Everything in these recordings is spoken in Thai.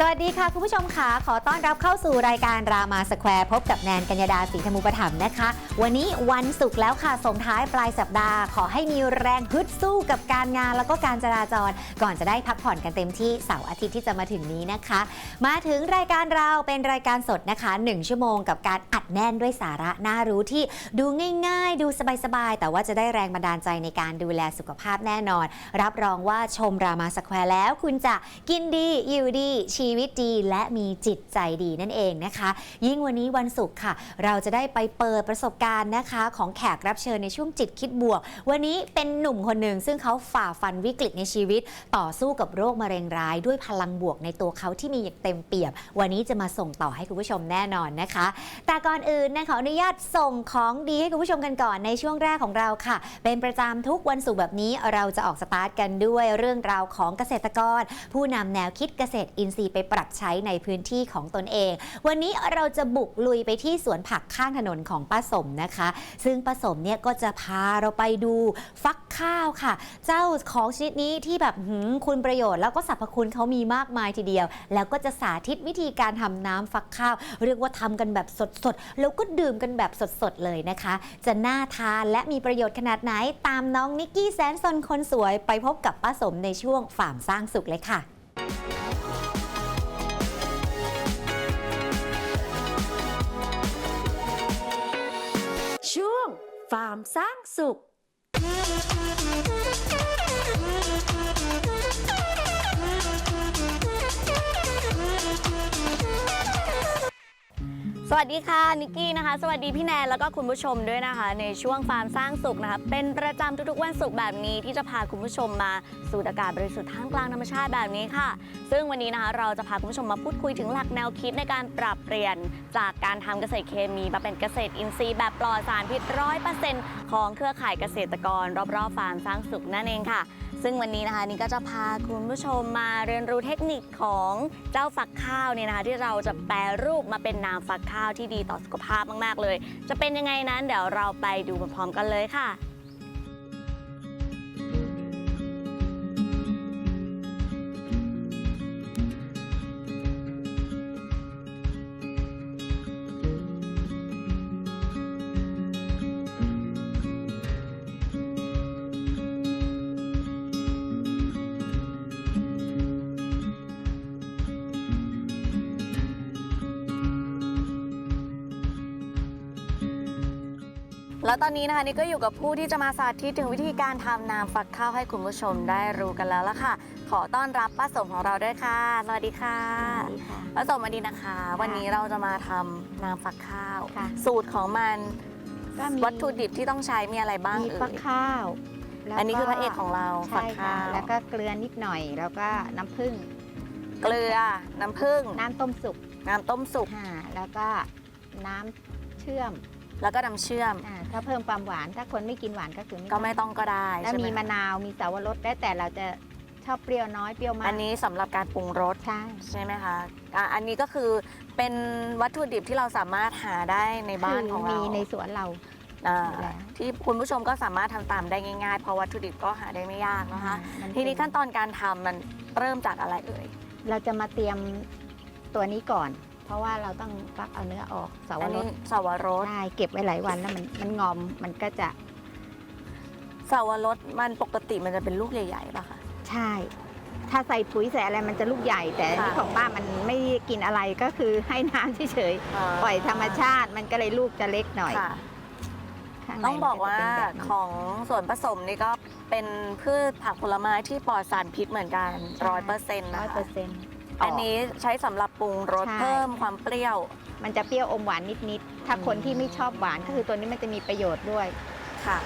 สวัสดีค่ะคุณผู้ชมค่ะขอต้อนรับเข้าสู่รายการรามาสแควร์พบกับแนนกัญญาดาศรีธมุปถัมภ์นะคะ วันนี้วันศุกร์แล้วค่ะส่งท้ายปลายสัปดาห์ ขอให้มีแรงฮึดสู้กับการงานแล้วก็การจราจร ก่อนจะได้พักผ่อนกันเต็มที่เสาร์อาทิตย์ที่จะมาถึงนี้นะคะ มาถึงรายการเราเป็นรายการสดนะคะ 1 ชั่วโมงกับการอัดแน่นด้วยสาระน่ารู้ที่ดูง่าย ๆ ดูสบายๆแต่ว่าจะได้แรงบันดาลใจในการดูแลสุขภาพแน่นอน รับรองว่าชมรามาสแควร์แล้ว คุณจะกินดีอยู่ดีชีีวิตดีและมีจิตใจดีนั่นเองนะคะ ยิ่งวันนี้วันศุกร์ค่ะ เราจะได้ไปเปิดประสบการณ์นะคะ ของแขกรับเชิญในช่วงจิตคิดบวก วันนี้เป็นหนุ่มคนหนึ่งซึ่งเขาฝ่าฟันวิกฤตในชีวิต ต่อสู้กับโรคมะเร็งร้ายด้วยพลังบวกในตัวเขาที่มีอย่างเต็มเปี่ยม วันนี้จะมาส่งต่อให้คุณผู้ชมแน่นอนนะคะ แต่ก่อนอื่นนะขออนุญาตส่งของดีให้คุณผู้ชมกันก่อนในช่วงแรกของเราค่ะ เป็นประจำทุกวันศุกร์แบบนี้เราจะออกสตาร์ทกันด้วยเรื่องราวของเกษตรกร ผู้นำแนวคิดเกษตรอินทรีย์ไปปรับใช้ในพื้นที่ของตนเอง วันนี้เราจะบุกลุยไปที่สวนผักข้างถนนของป้าสมนะคะ ซึ่งป้าสมเนี่ยก็จะพาเราไปดูฟักข้าวค่ะ เจ้าของชนิดนี้ที่แบบหืมคุณประโยชน์แล้วก็สรรพคุณเขามีมากมายทีเดียว แล้วก็จะสาธิตวิธีการทำน้ำฟักข้าว เรียกว่าทำกันแบบสดๆแล้วก็ดื่มกันแบบสดๆเลยนะคะ จะน่าทานและมีประโยชน์ขนาดไหนตามน้องนิกกี้แสนสนคนสวยไปพบกับป้าสมในช่วงฝ่ามสร้างสุขเลยค่ะ ฟาร์มสร้างสุข สวัสดีค่ะนิกกี้นะคะ สวัสดีพี่แนนแล้วก็คุณผู้ชมด้วยนะคะ ในช่วงฟาร์มสร้างสุขนะคะเป็นประจำทุกๆวันศุกร์แบบนี้ที่จะพาคุณผู้ชมมาสูดอากาศบริสุทธิ์ท่ามกลางธรรมชาติแบบนี้ค่ะ ซึ่งวันนี้นะคะเราจะพาคุณผู้ชมมาพูดคุยถึงหลักแนวคิดในการปรับเปลี่ยนจากการทำเกษตรเคมีมาเป็นเกษตรอินทรีย์แบบปลอดสารพิษร้อยเปอร์เซ็นต์ของเครือข่ายเกษตรกร รอบๆฟาร์มสร้างสุขนั่นเองค่ะ ซึ่งวันนี้นะคะนี่ก็จะพาคุณผู้ชมมาเรียนรู้เทคนิคของเจ้าฟักข้าวเนี่ยนะคะ ที่เราจะแปรรูปมาเป็นน้ำฟักข้าวที่ดีต่อสุขภาพมากๆเลย จะเป็นยังไงนั้นเดี๋ยวเราไปดูพร้อมๆกันเลยค่ะ แล้วตอนนี้นะคะนี่ก็อยู่กับผู้ที่จะมาสาธิตถึงวิธีการทำน้ำฟักข้าวให้คุณผู้ชมได้รู้กันแล้วล่ะค่ะ ขอต้อนรับป้าสมของเราด้วยค่ะ สวัสดีค่ะป้าสมสวัสดีนะคะ วันนี้เราจะมาทำน้ำฟักข้าว ค่ะ สูตรของมันก็มีวัตถุดิบที่ต้องใช้มีอะไรบ้างมีเอ่ฟักยข้าวแล้วอันนี้คือพระเอกของเราฟัใช่กค่ะข้าวแล้วก็เกลือนิดหน่อย แล้วก็น้ำผึ้งเกลือน้ำผึ้งน้ำต้มสุกน้ำต้มสุกค่ะแล้วก็น้ำเชื่อม แล้วก็น้ำเชื่อม อ่าถ้าเพิ่มความหวานถ้าคนไม่กินหวานก็คือไม่ก็ไม่ต้องก็ได้แล้วใช่ไหมีมมะนาวมีสาวรสแล้วแต่เราจะชอบเปรี้ยวน้อยเปรี้ยวมากอันนี้สำหรับการปรุงรสใช่ใช่ไหมคะอะอันนี้ก็คือเป็นวัตถุดิบที่เราสามารถหาได้ในบ้านของมีเราในสวนเรา อ่าอยู่แล้ว ที่คุณผู้ชมก็สามารถทำตามได้ง่ายๆ เพราะวัตถุดิบก็หาได้ไม่ยากนะคะ มัทีนี้เป็ขั้นตอนการทำมันเริ่มจากอะไรเอ่ย เราจะมาเตรียมตัวนี้ก่อน เพราะว่าเราต้องฟักเอาเนื้อออกสาวอันรนี้สสาวรสใช่เก็บไว้หลายวันแล้วมันมันงอมมันก็จะสาวรสมันปกติมันจะเป็นลูกใหญ่ๆป่ะคะ ใช่ ถ้าใส่ปุ๋ยใส่อะไรมันจะลูกใหญ่แต่ค่ะที่ของป้ามันไม่กินอะไรก็คือให้น้ำเฉยๆปล่อยธรรมชาติมันก็เลยลูกจะเล็กหน่อยค่ะ ข้ในต้องบอกว่ามันจะเป็นแบบนี้ของส่วนผสมนี่ก็เป็นพืชผักผลไม้ที่ปลอดสารพิษเหมือนกันร้อยเปอร์เซ็นต์ร้นะอยเปอคะร์เซ็นต์ อันนี้ใช้สำหรับปรุงรสใช่ เพิ่มความเปรี้ยว มันจะเปรี้ยวอมหวานนิดๆถ้าคนอืมที่ไม่ชอบหวานก็คือตัวนี้มันจะมีประโยชน์ด้วย ค่ะ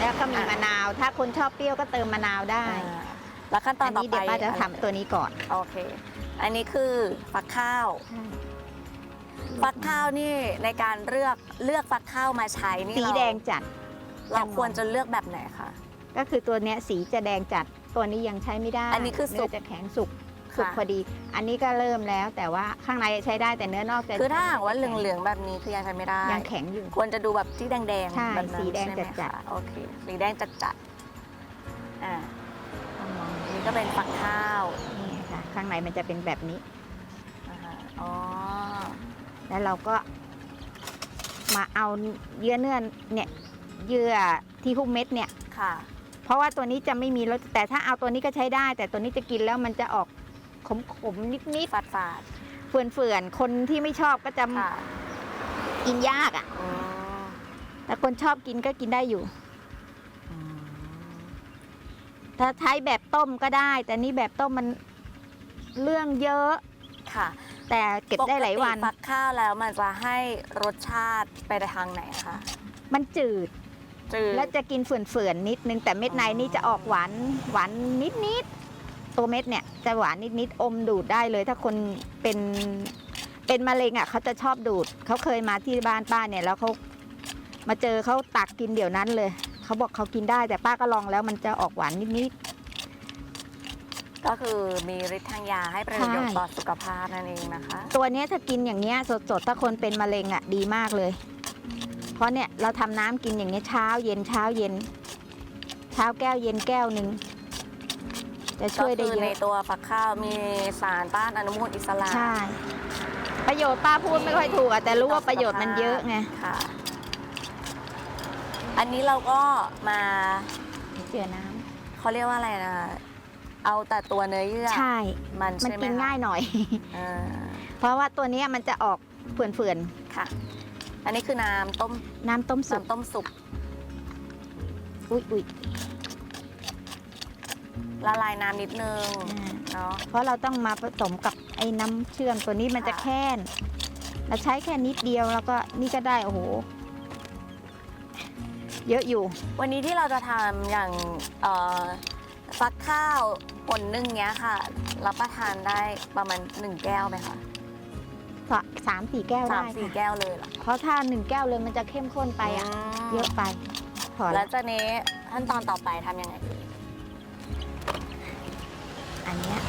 แล้วก็มีอะ มะนาว ถ้าคนชอบเปรี้ยวก็เติมมะนาวได้ อ่าแล้วขั้นตออันนต่อนี้ไปเดี๋ยวป้าจะอไรทำตัวนี้ก่อนโอเค อันนี้คือฟักข้าว ฟักข้าวนี่ในการเลือกเลือกฟักข้าวมาใช้นี่สีเราแดงจัด เราควรจะเลือกแบบไหนคะ ก็คือตัวเนี้ยสีจะแดงจัด ตัวนี้ยังใช้ไม่ได้อันนี้คือสุก เนื้จะแข็งสุก สุกค่ะพอดี อันนี้ก็เริ่มแล้ว แต่ว่าข้างในใช้ได้แต่เนื้อนอกจะคือถ้าหากว่าเหลืองๆแบบนี้คือยังใช้ไม่ได้ยังแข็งอยู่ ควรจะดูแบบที่แดงใช่ๆแบบนั้นสีแดงใช่ไหมจัด คะโอเคสีแดงจัดๆอ่าอันนี้ก็เป็นฟักข้าวนี่ค่ะข้างในมันจะเป็นแบบนี้อ๋อแล้วเราก็มาเอาเยื่อเนื้อเนี่ยเยื่อที่หุ้มเม็ดเนี่ย ค่ะ เพราะว่าตัวนี้จะไม่มีรสแต่ถ้าเอาตัวนี้ก็ใช้ได้ แต่ตัวนี้จะกินแล้วมันจะออก ขมๆนิดฝาดฝาดๆเฟื่อนๆคนที่ไม่ชอบก็จะๆค่ะกินยากอะ่ะอืมแต่คนชอบกินก็กินได้อยู่ถ้าใช้แบบต้มก็ได้ แต่นี่แบบต้มมันเรื่องเยอะ ค่ะแต่เก็บได้หลายวัน ปกติฟักข้าวแล้วมันจะให้รสชาติไปในทางไหนคะมันจืด จืด แล้วจะกินเฟื่อนๆนิดนึงแต่เม็ดในนี่จะออกหวานหวานนิดๆ ตัวเม็ดเนี่ยจะหวานนิดๆอมดูดได้เลย ถ้าคนเป็นเป็นมะเร็งอะเขาจะชอบดูดเขาเคยมาที่บ้านป้าเนี่ยแล้วเขามาเจอเขาตักกินเดี๋ยวนั้นเลยเขาบอกเขากินได้แต่ป้าก็ลองแล้วมันจะออกหวานนิด ก็คือมีฤทธิ์ทางยาให้ประโยชน์ใช่ ต่อสุขภาพนั่นเองนะคะๆตัวเนี้ยถ้ากินอย่างเงี้ยสดๆถ้าคนเป็นมะเร็งอะดีมากเลย เพราะเนี่ยเราทำน้ำกินอย่างเงี้ยเช้าเย็นเช้าเย็น เช้าแก้วเย็นแก้วหนึ่ง จะก็ช่วยได้คือเยในอะตัวฟักข้าวมีสารต้านอนุมูลอิสระใช่ ประโยชน์ป้าพูดไม่ค่อยถูกอะแต่รู้ว่าประโยชน์มันเยอะไงค่ะ อันนี้เราก็มาเจือน้เขาเรียกว่าอะไรนะเอาแต่ตัวเนื้อเยื่อำใช่ มันมันใช่ไหมกินคะง่ายหน่อย อ่าเพราะว่าตัวเนี้ยมันจะออกเฟื่อนค่ะ อันนี้คือน้ำต้มๆน้ำต้มสุกน้ำต้มสุกอุ้ยอุ้ย ละลายน้ำนิดนึงอ่าเนาะ เพราะเราต้องมาผสมกับไอ้น้ำเชื่อมตัวนี้มันจะค่ะแค่นเราใช้แค่นิดเดียวแล้วก็นี่ก็ได้โอ้โห เยอะอยู่ วันนี้ที่เราจะทำอย่างเอ่อฟักข้าวผลหนึ่งเนี้ยค่ะ รับประทานได้ประมาณหนึ่งแก้วไหมคะสามสี่แก้วสาได้มสี่ค่ะแก้วเลยเหรอเพราะถ้าหนึ่งแก้วเลยมันจะเข้มข้นไปอะมเยอะไปพอแล้แล้ววจะนี้ขั้นตอนต่อไปทำยังไงดี อันเนี้ย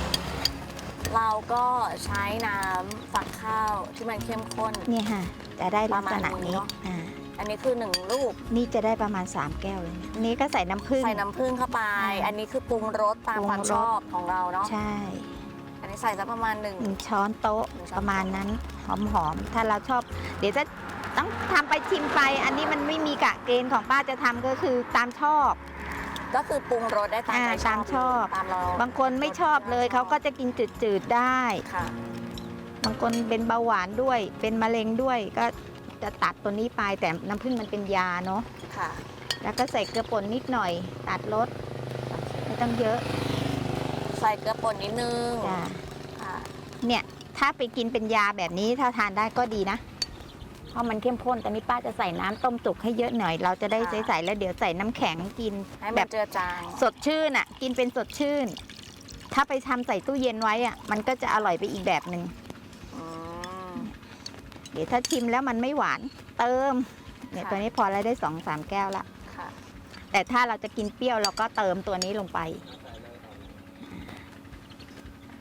เราก็ใช้น้ำฟักข้าวที่มันเข้มข้นเนี่ยค่ะ จะได้ลักษณะประมาณนี้นี้เนอะอ่าอันนี้คือหนึ่งลูก นี่จะได้ประมาณ 3 แก้วเลยเนี่ยนี่ก็ใส่น้ำผึ้ง ใส่น้ำผึ้งเข้าไปอ่าอันนี้คือปรุงรสตามปรุงความรสชอบของเราเนาะ ใช่อันนี้ใส่สักประมาณหนึ่ง หนึ่งช้อนโต๊ะหนึ่งช้อนประมาณนั้นหอมๆ ถ้าเราชอบ เดี๋ยวจะต้องทำไปชิมไป อันนี้มันไม่มีกะเกณฑ์ของป้าจะทำก็คือตามชอบ ก็คือปรุงรสได้ตามอ่าใจชอบตามชอบ ตามเราบางคนไม่ชอบเลยเขาก็จะกินจืดๆได้ ค่ะ บางคนเป็นเบาหวานด้วย เป็นมะเร็งด้วยก็จะตัดตัวนี้ไปแต่น้ำผึ้งมันเป็นยาเนาะค่ะ แล้วก็ใส่เกลือป่นนิดหน่อย ตัดรสไม่ต้องเยอะใส่เกลือป่นนิดนึงจ้ะค่ะ เนี่ยถ้าไปกินเป็นยาแบบนี้ถ้าทานได้ก็ดีนะ เพราะมันเข้มข้นแต่นี่ป้าจะใส่น้ำต้มสุกให้เยอะหน่อย เราจะได้ค่ะใส่ๆแล้วเดี๋ยวใส่น้ำแข็งกินให้แบมันบเจือจางสดชื่นอะ กินเป็นสดชื่น ถ้าไปทำใส่ตู้เย็นไว้อะ มันก็จะอร่อยไปอีกแบบหนึ่งอืม เดี๋ยวถ้าชิมแล้วมันไม่หวานเติมเนี่ยค่ะ ตัวนี้พอแล้วได้สองสามแก้วละ ค่ะแต่ถ้าเราจะกินเปรี้ยวเราก็เติมตัวนี้ลงไป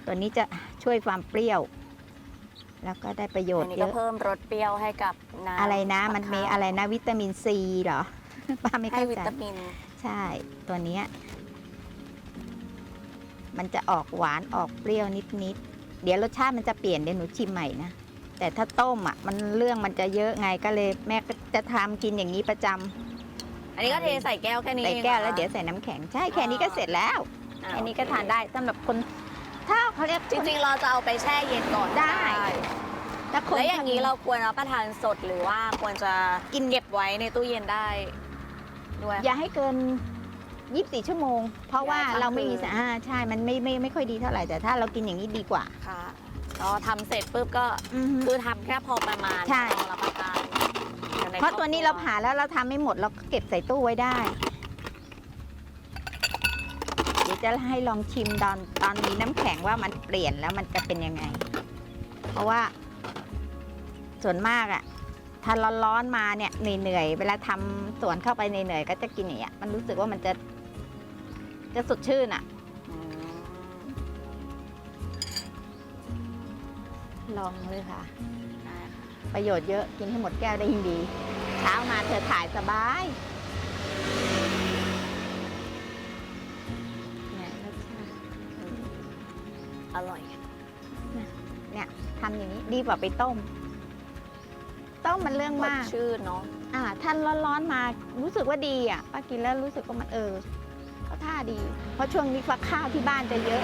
ตัวนี้จะช่วยความเปรี้ยว แล้วก็ได้ประโยชอันน์นี้เยก็อะ เพิ่มรสเปรี้ยวให้กับน้ำอะไรนะฟักมันมีข้าวอะไรนะวิตามินซีเหรอ ป้าไม่ให้เข้าวิใจตามิน ใช่ ตัวเนี้ยมันจะออกหวานออกเปรี้ยวนิดๆเดี๋ยวรสชาติมันจะเปลี่ยนเดี๋ยวหนูชิมใหม่นะแต่ถ้าต้มอะ มันเรื่องมันจะเยอะไงก็เลยแม่ก็จะทำกินอย่างนี้ประจำอันนี้ก็เทใส่แก้วแค่นี้ใส่แก้วแล้วองหรอเดี๋ยวใส่น้ำแข็งใช่แค่นี้ก็เสร็จแล้วอ่าแค่นี้ก็ทานได้สำหรับคน ถ้าเขาเรียก จริงๆ เราจะเอาไปแช่เย็นก่อนได้ ถ้าคนแล้วอย่างนี้เราควรรับประทานสดหรือว่าควรจะกินเก็บไว้ในตู้เย็นได้ ด้วย อย่าให้เกิน 24 ชั่วโมง เพราะว่าอย่าให้ค้างเราไม่มีคืนสารอ่าใช่ มันไม่ไม่ไม่ค่อยดีเท่าไหร่แต่ถ้าเรากินอย่างนี้ดีกว่าค่ะก็ทำเสร็จปุ๊บก็อือฮึ คือทำแค่พอประมาณใช่ พอรับประทานกันในเพราะตัวนี้เราคอบคผ่าแล้วเราทำไม่หมดเราก็เก็บใส่ตู้ไว้ได้ เดี๋ยวจะให้ลองชิมตอนตอนมีน้ำแข็งว่ามันเปลี่ยนแล้วมันจะเป็นยังไง เพราะว่า ส่วนมากอะถ้าร้อนๆมาเนี่ยเหนื่อยๆเวลาทำสวนเข้าไปเหนื่อยๆก็จะกินอย่างเงี้ยมันรู้สึกว่ามันจะ จะสดชื่นอะอืมลองเลยค่ะได้ค่ะ ประโยชน์เยอะกินให้หมดแก้วได้ยิ่งดี เช้ามาเธอถ่ายสบายเนี่ยรสชาติอร่อยเนี่ยเนี่ยทำอย่างนี้ดีกว่าไปต้ม ต้มมันเรื่องสดมาก ชื่นเนาะอ่าท่านร้อนๆมารู้สึกว่าดีอะป้ากินแล้วรู้สึกว่ามันเออก็ท่าดี เพราะช่วงนี้ฟักข้าวที่บ้านจะเยอะ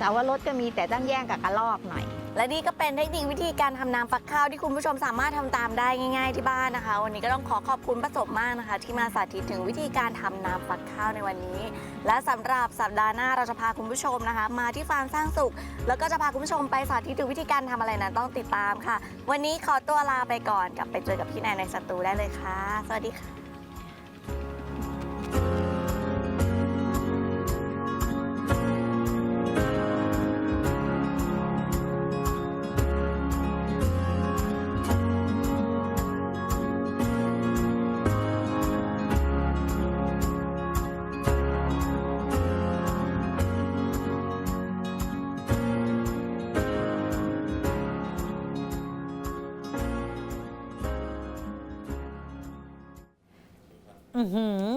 สาวรสก็มีแต่ต้องแย่งกับกระลอกหน่อย และนี่ก็เป็นเทคนิควิธีการทำน้ำฟักข้าวที่คุณผู้ชมสามารถทำตามได้ง่าย ๆที่บ้านนะคะ วันนี้ก็ต้องขอขอบคุณประสบมากนะคะ ที่มาสาธิตถึงวิธีการทำน้ำฟักข้าวในวันนี้ และสำหรับสัปดาห์หน้าเราจะพาคุณผู้ชมนะคะ มาที่ฟาร์มสร้างสุข แล้วก็จะพาคุณผู้ชมไปสาธิตถึงวิธีการทำอะไรนั้นต้องติดตามค่ะ วันนี้ขอตัวลาไปก่อนกลับไปเจอกับพี่แนนในสตูได้เลยค่ะ สวัสดีค่ะ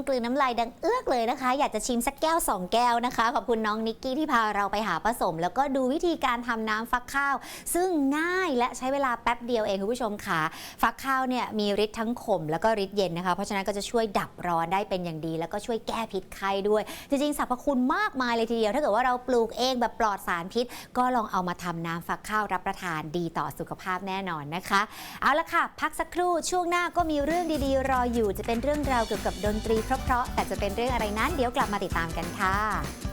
กลืนน้ำลายดังเอื้อกเลยนะคะ อยากจะชิมสักแก้ว 2 แก้วนะคะ ขอบคุณน้องนิกกี้ที่พาเราไปหาผสม แล้วก็ดูวิธีการทำน้ำฟักข้าว ซึ่งง่ายและใช้เวลาแป๊บเดียวเองคุณผู้ชมค่ะ ฟักข้าวเนี่ยมีฤทธิ์ทั้งขมแล้วก็ฤทธิ์เย็นนะคะ เพราะฉะนั้นก็จะช่วยดับร้อนได้เป็นอย่างดี แล้วก็ช่วยแก้พิษไข้ด้วย จริงๆสรรพคุณมากมายเลยทีเดียว ถ้าเกิดว่าเราปลูกเองแบบปลอดสารพิษ ก็ลองเอามาทำน้ำฟักข้าวรับประทานดีต่อสุขภาพแน่นอนนะคะ เอาละค่ะ พักสักครู่ช่วงหน้าก็มีเรื่องดีๆ รออยู่จะเป็นเรื่องราวเกี่ยวกับดนตรีเพราะๆแต่จะเป็นเรื่องอะไรนั้นเดี๋ยวกลับมาติดตามกันค่ะ